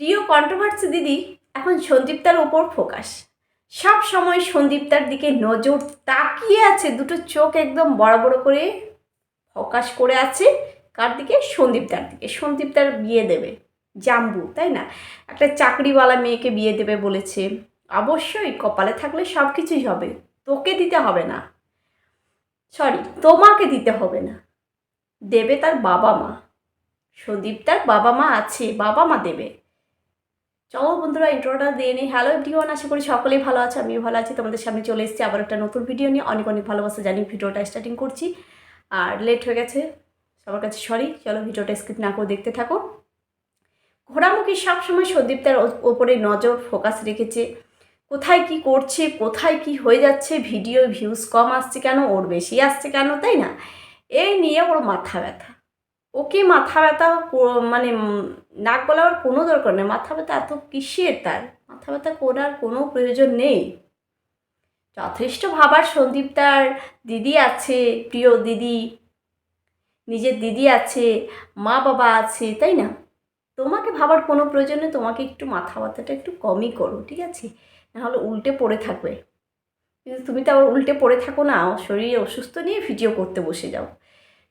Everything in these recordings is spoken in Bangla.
প্রিয় কন্ট্রোভার্সি দিদি, এখন সন্দীপতার ওপর ফোকাস। সব সময় সন্দীপতার দিকে নজর তাকিয়ে আছে, দুটো চোখ একদম বড় বড় করে ফোকাস করে আছে। কার দিকে? সন্দীপতার দিকে। সন্দীপতার বিয়ে দেবে, জাম্বু, তাই না? একটা চাকরিওয়ালা মেয়েকে বিয়ে দেবে বলেছে। অবশ্যই কপালে থাকলে সব কিছুই হবে। তোকে দিতে হবে না। সরি তোমাকে দিতে হবে না। দেবে তার বাবা মা। সন্দীপ তার বাবা মা আছে, বাবা মা দেবে। চলো বন্ধুরা ইন্ট্রোটা দিয়ে নিই। হ্যালো এভরিওয়ান আশা করি সকলেই ভালো আছে, আমিও ভালো আছি। তোমাদের সামনে চলে এসেছি আবার একটা নতুন ভিডিও নিয়ে। অনেক অনেক ভালোবাসা জানি ভিডিওটা স্টার্টিং করছি। আর লেট হয়ে গেছে, সবার কাছে সরি চলো ভিডিওটা স্কিপ না করে দেখতে থাকো। ঘোড়ামুখী সবসময় সন্দীপ তার ওপরে নজর ফোকাস রেখেছে। কোথায় কি করছে, কোথায় কি হয়ে যাচ্ছে ভিডিও ভিউজ কম আসছে কেন, ওর বেশি আসছে কেন, তাই না? এই নিয়ে ওর মাথা ব্যথা। ওকে মাথা ব্যথা মানে নাক গলাবার কোনো দরকার নেই। মাথা ব্যথা এত কিসের তার? মাথা ব্যথা করার কোনো প্রয়োজন নেই। যথেষ্ট ভাবার সন্দীপ তার দিদি আছে, প্রিয় দিদি। নিজের দিদি আছে, মা বাবা আছে, তাই না? তোমাকে ভাবার কোনো প্রয়োজন নেই, তোমাকে একটু মাথা ব্যথাটা একটু কমই করো, ঠিক আছে? নাহলে উল্টে পড়ে থাকবে। কিন্তু তুমি তো আবার উল্টে পড়ে থাকো না শরীরে অসুস্থ নিয়ে ভিডিও করতে বসে যাও।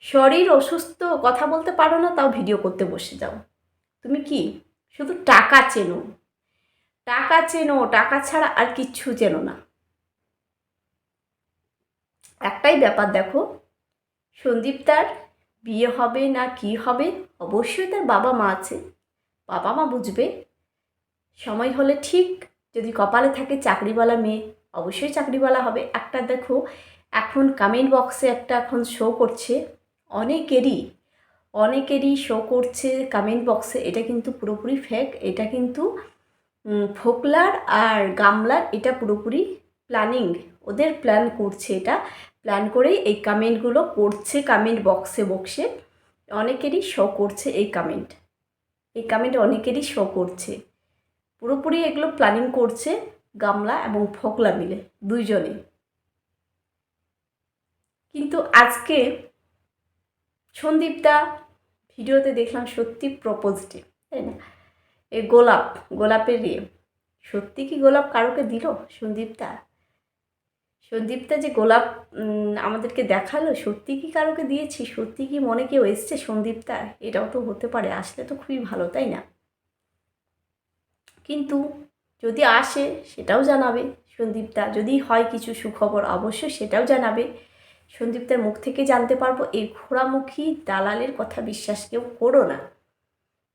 শরীর অসুস্থ, কথা বলতে পারো না, তাও ভিডিও করতে বসে যাও। তুমি কি? শুধু টাকা চেনো। টাকা চেনো, টাকা ছাড়া আর কিচ্ছু চেনো না। একটাই ব্যাপার দেখো, সন্দীপ তার বিয়ে হবে না কি হবে, অবশ্যই তার বাবা মা আছে। বাবা মা বুঝবে। সময় হলে ঠিক, যদি কপালে থাকে চাকরিওয়ালা মেয়ে, অবশ্যই চাকরিওয়ালা হবে। একটা দেখো, এখন কমেন্ট বক্সে একটা এখন শো করছে। অনেকেরই অনেকেরই শো করছে কমেন্ট বক্সে এটা কিন্তু পুরোপুরি ফেক এটা কিন্তু ফোকলার আর গামলার, এটা পুরোপুরি প্ল্যানিং ওদের প্ল্যান করছে এটা প্ল্যান করেই এই কমেন্টগুলো করছে কমেন্ট বক্সে বক্সে অনেকেরই শো করছে এই কমেন্ট এই কমেন্ট অনেকেরই শো করছে, পুরোপুরি এগুলো প্ল্যানিং করছে গামলা এবং ফোকলা মিলে দুইজনে কিন্তু আজকে সন্দীপদা ভিডিওতে দেখলাম সত্যি প্রপোজটিভ তাই না? এ গোলাপ, গোলাপের ইয়ে। সত্যি কি গোলাপ কারোকে দিল? সন্দীপদা? সন্দীপদা যে গোলাপ আমাদেরকে দেখাল, সত্যি কি কারোকে দিয়েছি? সত্যি কি মনে কেউ এসছে সন্দীপদা? এটাও তো হতে পারে, আসলে তো খুবই ভালো, তাই না? কিন্তু যদি আসে, সেটাও জানাবে সন্দীপদা। যদি হয় কিছু সুখবর, অবশ্যই সেটাও জানাবে। সন্দীপদার মুখ থেকে জানতে পারব, এই ঘোড়ামুখী দালালের কথা বিশ্বাস কেউ করো না।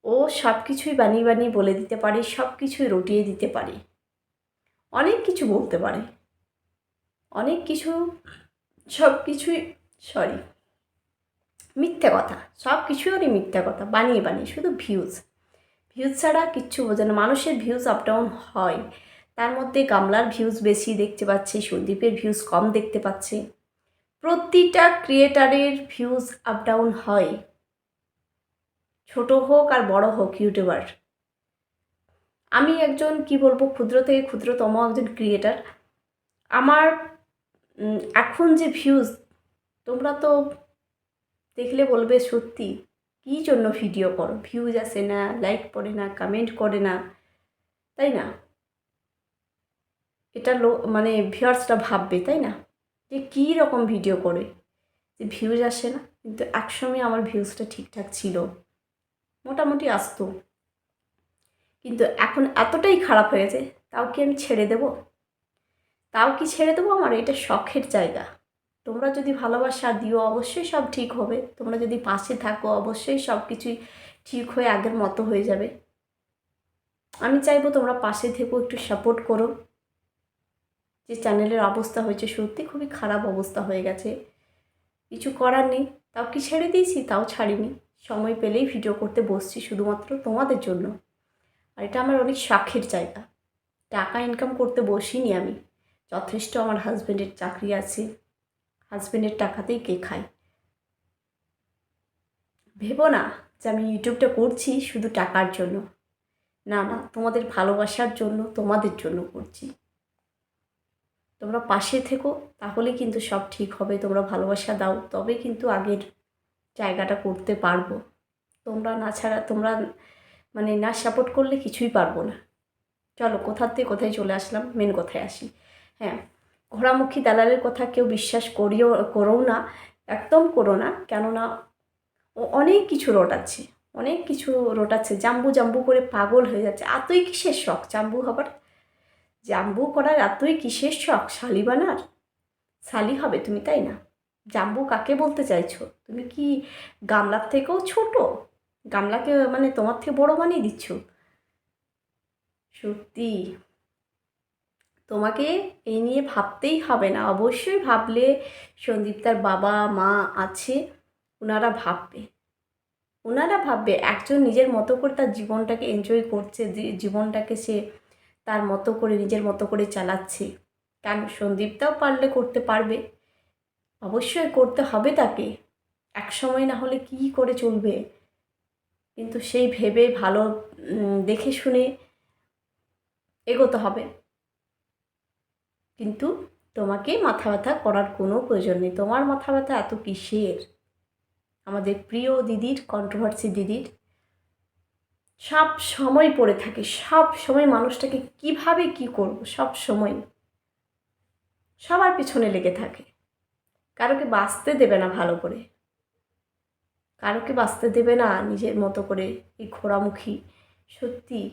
ও সব কিছুই বানিয়ে বানিয়ে বলে দিতে পারে সব কিছুই রটিয়ে দিতে পারে। অনেক কিছু বলতে পারে। অনেক কিছু সব কিছুই সরি মিথ্যে কথা। সব কিছুই ওরই মিথ্যে কথা, বানিয়ে বানিয়ে, শুধু ভিউজ ভিউজ ছাড়া কিচ্ছু বোঝে না, মানুষের ভিউজ আপ ডাউন হয়। তার মধ্যে গামলার ভিউজ বেশি দেখতে পাচ্ছে, সন্দীপের ভিউজ কম দেখতে পাচ্ছে। প্রতিটা ক্রিয়েটারের ভিউজ আপ ডাউন হয়। ছোট হোক আর বড় হোক ইউটিউবার আমি একজন, কি বলব ক্ষুদ্র থেকে ক্ষুদ্রতম একজন ক্রিয়েটার আমার এখন যে ভিউজ তোমরা তো দেখলে বলবে সত্যি, কী জন্য ভিডিও করো? ভিউজ আসে না লাইক পড়ে না কমেন্ট করে না, তাই না? এটা লো মানে ভিউয়ার্সটা ভাববে, তাই না? যে কী রকম ভিডিও করে? যে ভিউজ আসে না, কিন্তু একসময় আমার ভিউজটা ঠিকঠাক ছিল। মোটামুটি আসতো। কিন্তু এখন এতটাই খারাপ হয়েছে তাও কি আমি ছেড়ে দেব? তাও কি ছেড়ে দেবো আমার? এটা শখের জায়গা। তোমরা যদি ভালোবাসা দিও, অবশ্যই সব ঠিক হবে। তোমরা যদি পাশে থাকো, অবশ্যই সব কিছুই ঠিক হয়ে আগের মতো হয়ে যাবে। আমি চাইব তোমরা পাশে থেকো, একটু সাপোর্ট করো। যে চ্যানেলের অবস্থা হয়েছে, সত্যি খুবই খারাপ অবস্থা হয়ে গেছে। কিছু করার নেই, তাও কি ছেড়ে দিয়েছি? তাও ছাড়িনি। সময় পেলেই ভিডিও করতে বসছি শুধুমাত্র তোমাদের জন্য। আর এটা আমার অনেক শখের জায়গা। টাকা ইনকাম করতে বসিনি আমি। যথেষ্ট আমার হাজব্যান্ডের চাকরি আছে। হাজব্যান্ডের টাকাতেই কে খায়? ভেবো না যে আমি ইউটিউবটা করছি শুধু টাকার জন্য। না না, তোমাদের ভালোবাসার জন্য, তোমাদের জন্য করছি। তোমরা পাশে থেকো, তাহলে কিন্তু সব ঠিক হবে, তোমরা ভালোবাসা দাও, তবে কিন্তু আগের জায়গাটা করতে পারব। তোমরা না ছাড়া, তোমরা মানে না সাপোর্ট করলে কিছুই পারব না। চলো, কোথার থেকে কোথায় চলে আসলাম মেন কথায় আসি। হ্যাঁ ঘোড়ামুখী দালালের কথা কেউ বিশ্বাস করিও, করো না, একদম করো না, কেননা ও অনেক কিছু রটাচ্ছে, অনেক কিছু রটাচ্ছে, জাম্বু জাম্বু করে পাগল হয়ে যাচ্ছে, এতই কিসের শখ? জাম্বু হবার জাম্বু করার এতই কিসের শখ? শালি বানার? শালি হবে তুমি, তাই না? জাম্বু কাকে বলতে চাইছো? তুমি কি গামলার থেকেও ছোট? গামলাকে মানে তোমার থেকে বড় বানিয়ে দিচ্ছ? সত্যি। তোমাকে এই নিয়ে ভাবতেই হবে না। অবশ্যই ভাবলে সন্দীপ তার বাবা, মা আছে ওনারা ভাববে। ওনারা ভাববে, একজন নিজের মতো করে তার জীবনটাকে এনজয় করছে জীবনটাকে সে তার মতো করে, নিজের মতো করে চালাচ্ছে। কেন সন্দীপটাও পারলে করতে পারবে। অবশ্যই করতে হবে তাকে। এক সময় না হলে কী করে চলবে? কিন্তু সেই ভেবে, ভালো দেখে শুনে এগোতে হবে। কিন্তু তোমাকে মাথা ব্যথা করার কোনো প্রয়োজন নেই। তোমার মাথা ব্যথা এত কিসের? আমাদের প্রিয় দিদির কন্ট্রোভার্সি দিদির সব সময় পড়ে থাকে, সব সময় মানুষটাকে কীভাবে কি করব, সব সময়। সবার পিছনে লেগে থাকে। কারোকে বাঁচতে দেবে না ভালো করে। কারোকে বাঁচতে দেবে না নিজের মতো করে এই ঘোড়ামুখী। সত্যি।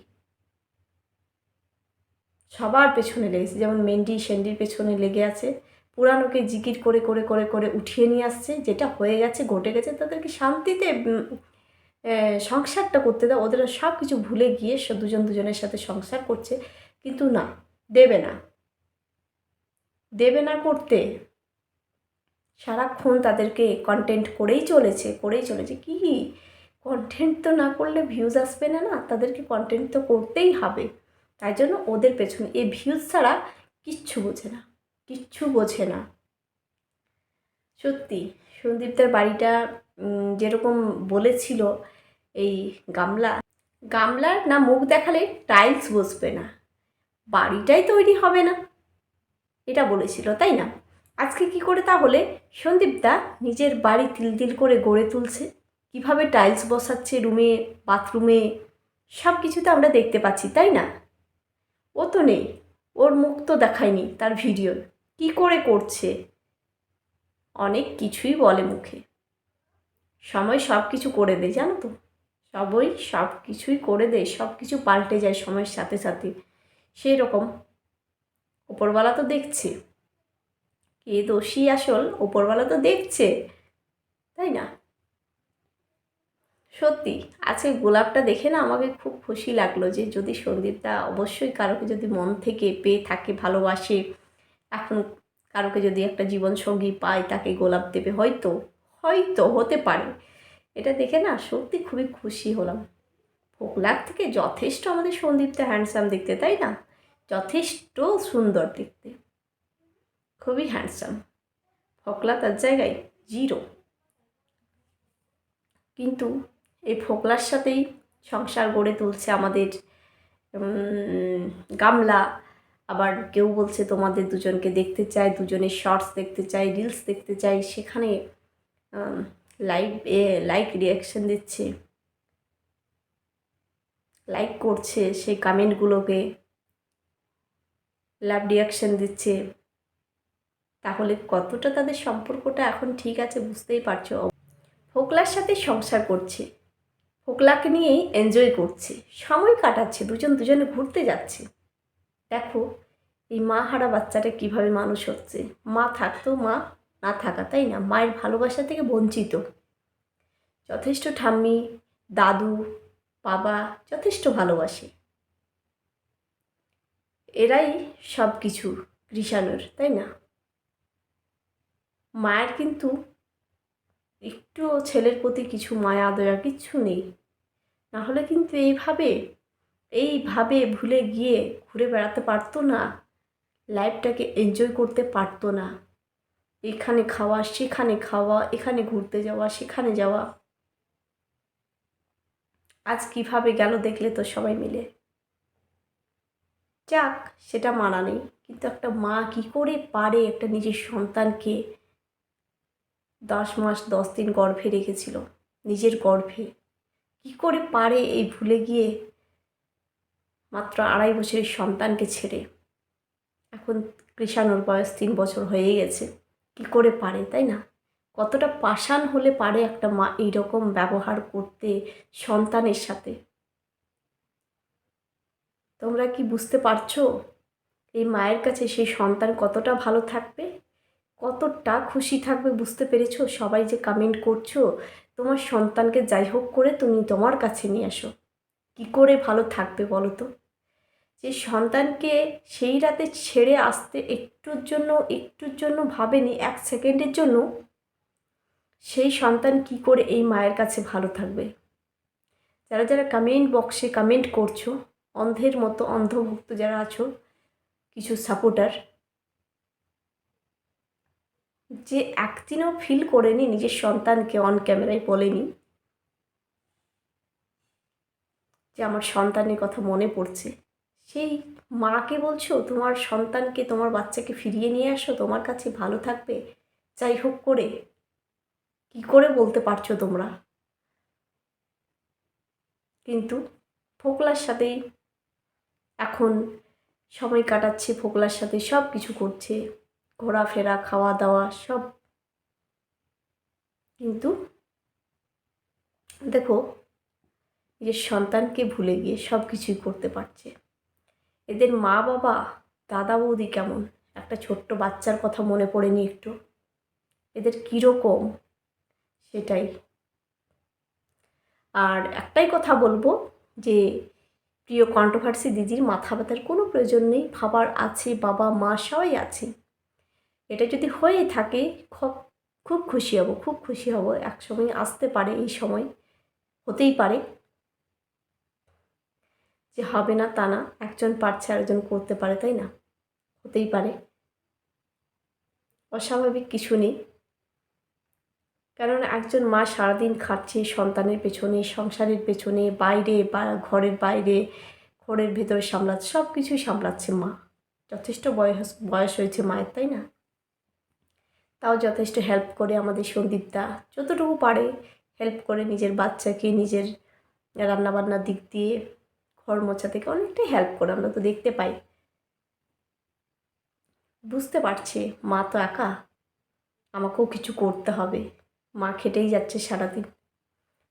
সবার পেছনে লেগেছে। যেমন মেন্ডি সেন্ডির পেছনে লেগে আছে। পুরানোকে জিকির করে করে করে করে উঠিয়ে নিয়ে আসছে। যেটা হয়ে গেছে, ঘটে গেছে, তাদেরকে শান্তিতে সংসারটা করতে দাও। ওদের সব কিছু ভুলে গিয়ে দুজন দুজনের সাথে সংসার করছে। কিন্তু না, দেবে না। দেবে না করতে। সারাক্ষণ তাদেরকে কন্টেন্ট করেই চলেছে করেই চলেছে। কি? কন্টেন্ট তো না করলে ভিউজ আসবে না না, তাদেরকে কন্টেন্ট তো করতেই হবে। তাই জন্য ওদের পেছনে, এই ভিউজ ছাড়া কিচ্ছু বোঝে না, কিচ্ছু বোঝে না। সত্যি, সন্দীপদের বাড়িটা যেরকম বলেছিল এই গামলা, গামলার না মুখ দেখালে টাইলস বসবে না, বাড়িটাই তৈরি হবে না। এটা বলেছিল, তাই না? আজকে কি করে তাহলে সন্দীপদা নিজের বাড়ি তিল তিল করে গড়ে তুলছে? কীভাবে টাইলস বসাচ্ছে রুমে, বাথরুমে? সব কিছুতে আমরা দেখতে পাচ্ছি, তাই না? ও তো নেই, ওর মুখ তো দেখায়নি তার ভিডিও। কি করে করছে? অনেক কিছুই বলে মুখে। সময় সব কিছু করে দেয়, জানো তো? সবই সব কিছুই করে দেয় সব কিছু পাল্টে যায় সময়ের সাথে সাথে। সেই রকম ওপরওয়ালা তো দেখছে। কে দোষী আসল, ওপরওয়ালা তো দেখছে। তাই না? সত্যি, আজকে গোলাপটা দেখে না আমাকে খুব খুশি লাগল যে যদি সন্দীপটা অবশ্যই কারোকে যদি মন থেকে পেয়ে থাকে, ভালোবাসে, এখন কারোকে যদি একটা জীবনসঙ্গী পায়, তাকে গোলাপ দেবে, হয়তো। হয়তো হতে পারে। এটা দেখে না সত্যি খুবই খুশি হলাম। ফোকলার থেকে যথেষ্ট আমাদের সন্দীপটা হ্যান্ডসাম দেখতে, তাই না? যথেষ্ট সুন্দর দেখতে। খুবই হ্যান্ডসাম ফোকলা তার জায়গায় জিরো কিন্তু এই ফোকলার সাথেই সংসার গড়ে তুলছে আমাদের গামলা। আবার কেউ বলছে তোমাদের দুজনকে দেখতে চাই, দুজনের শর্টস দেখতে চাই রিলস দেখতে চাই। সেখানে লাইভ এ লাইক রিয়াকশান দিচ্ছে লাইক করছে সেই কমেন্টগুলোকে লাভ রিয়াকশন দিচ্ছে, তাহলে কতটা তাদের সম্পর্কটা এখন ঠিক আছে বুঝতেই পারছ? ফোকলার সাথে সংসার করছে, ফোকলাকে নিয়েই এনজয় করছে, সময় কাটাচ্ছে, দুজন দুজনে ঘুরতে যাচ্ছে। দেখো, এই মা হারা বাচ্চাটা কীভাবে মানুষ হচ্ছে, মা থাকতো, মা না থাকা, তাই না? মায়ের ভালোবাসা থেকে বঞ্চিত। যথেষ্ট ঠাম্মি, দাদু, বাবা যথেষ্ট ভালোবাসে। এরাই সব কিছু কৃষাণুর, তাই না? মায়ের কিন্তু একটু ছেলের প্রতি কিছু মায়া, দয়া কিচ্ছু নেই। না হলে কিন্তু এইভাবে এইভাবে ভুলে গিয়ে ঘুরে বেড়াতে পারতো না, লাইফটাকে এনজয় করতে পারতো না। এখানে খাওয়া, সেখানে খাওয়া, এখানে ঘুরতে যাওয়া, সেখানে যাওয়া। আজ কীভাবে গেল দেখলে তো সবাই মিলে। যাক, সেটা মানা নেই। কিন্তু একটা মা কি করে পারে একটা নিজের সন্তানকে দশ মাস, দশ দিন গর্ভে রেখেছিল, নিজের গর্ভে? কি করে পারে এই ভুলে গিয়ে মাত্র আড়াই বছরের সন্তানকে ছেড়ে? এখন কৃষাণুর বয়স তিন বছর হয়ে গেছে। কি করে পারে, তাই না? কতটা পাষাণ হলে পারে একটা মা এইরকম ব্যবহার করতে সন্তানের সাথে? তোমরা কি বুঝতে পারছ? এই মায়ের কাছে সেই সন্তান কতটা ভালো থাকবে? কতটা খুশি থাকবে বুঝতে পেরেছ? সবাই যে কমেন্ট করছ, তোমার সন্তানকে যাই হোক করে তুমি তোমার কাছে নিয়ে আসো। কি করে ভালো থাকবে বলো তো? যে সন্তানকে সেই রাতে ছেড়ে আসতে একটুর জন্য একটুর জন্য ভাবেনি, এক সেকেন্ডের জন্য, সেই সন্তান কি করে এই মায়ের কাছে ভালো থাকবে? যারা যারা কমেন্ট বক্সে কমেন্ট করছ, অন্ধের মতো, অন্ধভুক্ত যারা আছো, কিছু সাপোর্টার যে একদিনও ফিল করেনি নিজের সন্তানকে অন ক্যামেরায় বলেনি, যে আমার সন্তানের কথা মনে পড়ছে সেই মাকে বলছো, তোমার সন্তানকে, তোমার বাচ্চাকে ফিরিয়ে নিয়ে আসো, তোমার কাছে ভালো থাকবে। যাই হোক করে, কি করে বলতে পারছ তোমরা? কিন্তু ফোকলার সাথেই এখন সময় কাটাচ্ছে, ফোকলার সাথে সব কিছু করছে, ঘোরাফেরা খাওয়া দাওয়া সব। কিন্তু দেখো, নিজের সন্তানকে ভুলে গিয়ে সব কিছুই করতে পারছে। এদের মা বাবা, দাদা বৌদি কেমন? একটা ছোট্ট বাচ্চার কথা মনে পড়েনি একটু। এদের কীরকম? সেটাই। আর একটাই কথা বলব যে, প্রিয় কন্ট্রোভার্সি দিদির মাথা ব্যথার কোনো প্রয়োজন নেই ভাবার আছে, বাবা, মা সবাই আছে। এটা যদি হয়ে থাকে, খুব খুব খুশি হব, খুব খুশি হব। এক সময় আসতে পারে, এই সময় হতেই পারে। যে হবে না তা না, একজন পারছে আরেকজন করতে পারে, তাই না? হতেই পারে। অস্বাভাবিক কিছু নেই। কারণ একজন মা সারাদিন খাচ্ছে সন্তানের পেছনে, সংসারের পেছনে, বাইরে বা ঘরের বাইরে, ঘরের ভেতরে সামলাচ্ছে সব কিছুই সামলাচ্ছে মা। যথেষ্ট বয়স বয়স হয়েছে মায়ের, তাই না? তাও যথেষ্ট হেল্প করে আমাদের সন্দীপদা। যতটুকু পারে হেল্প করে নিজের বাচ্চাকে, নিজের রান্নাবান্নার দিক দিয়ে। ঘর মোছা থেকে অনেকটাই হেল্প করে, আমরা তো দেখতে পাই। বুঝতে পারছে, মা তো একা, আমাকেও কিছু করতে হবে। মা খেটেই যাচ্ছে সারাদিন।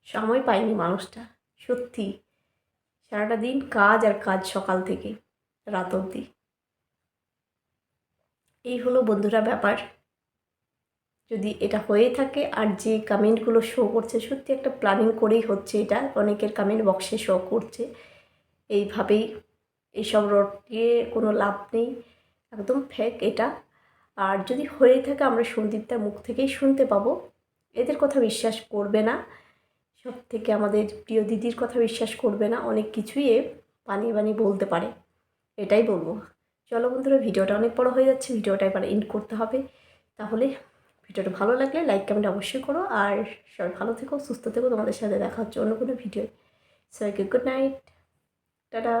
সময় পায়নি মানুষটা, সত্যি। সারাটা দিন কাজ আর কাজ সকাল থেকে, রাত অবধি। এই হলো বন্ধুরা ব্যাপার। যদি এটা হয়ে থাকে আর যে কমেন্টগুলো শো করছে, সত্যি একটা প্ল্যানিং করেই হচ্ছে এটা। অনেকের কমেন্ট বক্সে শো করছে। এইভাবেই এইসব রটিয়ে কোনো লাভ নেই। একদম ফেক এটা। আর যদি হয়ে থাকে আমরা সন্দীপটার মুখ থেকেই শুনতে পাবো। এদের কথা বিশ্বাস করবে না। সব থেকে আমাদের প্রিয় দিদির কথা বিশ্বাস করবে না। অনেক কিছুই এ বানিয়ে বানিয়ে বলতে পারে। এটাই বলব। চলো বন্ধুরা, ভিডিওটা অনেক বড় হয়ে যাচ্ছে। ভিডিওটা এবার এন্ড করতে হবে। তাহলে ভিডিওটা ভালো লাগলে লাইক কমেন্ট অবশ্যই করো। আর সবাই ভালো থেকো, সুস্থ থেকো। তোমাদের সাথে দেখা হচ্ছে অন্য কোনো ভিডিও সবাইকে গুড নাইট টাটা।